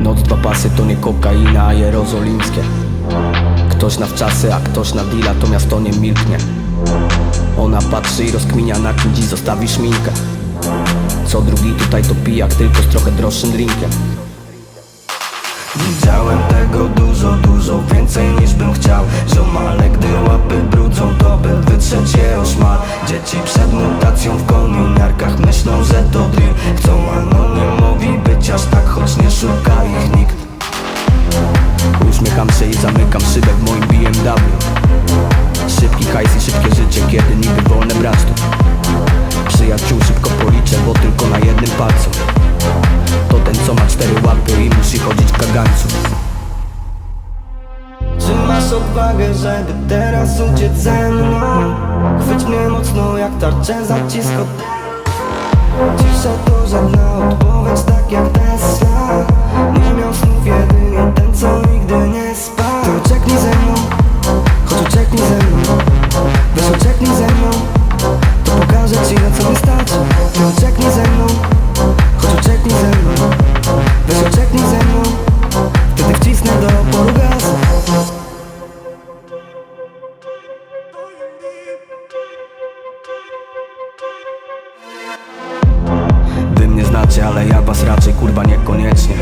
Noc dwa pasy to nie kokaina, a jerozolimskie. Ktoś na wczasy, a ktoś na deala, to miasto nie milknie. Ona patrzy i rozkminia na kim dziś zostawi szminkę Co drugi tutaj to pijak, tylko z trochę droższym drinkiem. Widziałem tego dużo, dużo więcej niż bym chciał. Ziomale, nie szuka ich nikt. Uśmiecham się i zamykam szybę w moim BMW Szybki hajs i szybkie życie, kiedy nigdy wolne brać tu Przyjaciół szybko policzę, bo tylko na jednym palcu. To ten co ma cztery łapy i musi chodzić kagańcu Czy masz odwagę, żeby teraz uciec ze mną? Chwyć mnie mocno jak tarczę zacisko Cisza to żadna odpowiedź, tak jak Tesla ale ja was raczej kurwa niekoniecznie.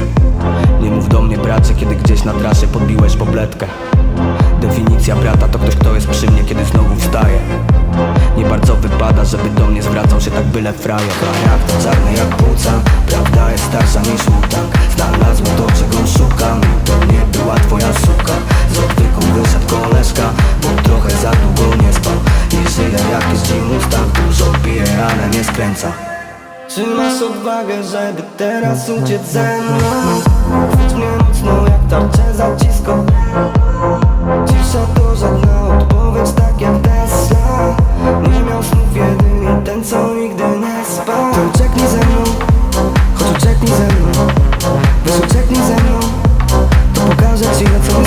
Nie mów do mnie bracie, kiedy gdzieś na trasie podbiłeś pobletkę. Definicja brata to ktoś, kto jest przy mnie, kiedy znowu wstaje. Nie bardzo wypada, żeby do mnie zwracał się tak byle frajer. To czarny jak płuca, prawda jest starsza niż mutank Znalazłem to, czego szukam i to nie była twoja suka. Z odwyku wyszedł koleżka, bo trochę za długo nie spał. I żyje jakiś Mustang, dużo pije, ale nie skręca czy masz odwagę, żeby teraz uciec ze mną? Chwyć mnie mocno jak tarczę zacisko. Cisza to żadna odpowiedź, tak jak Tesla. Nie miał snów jedynie ten, co nigdy nie spał To ucieknij ze mną, choć ucieknij ze mną. Weź ucieknij ze mną, to pokażę ci, na co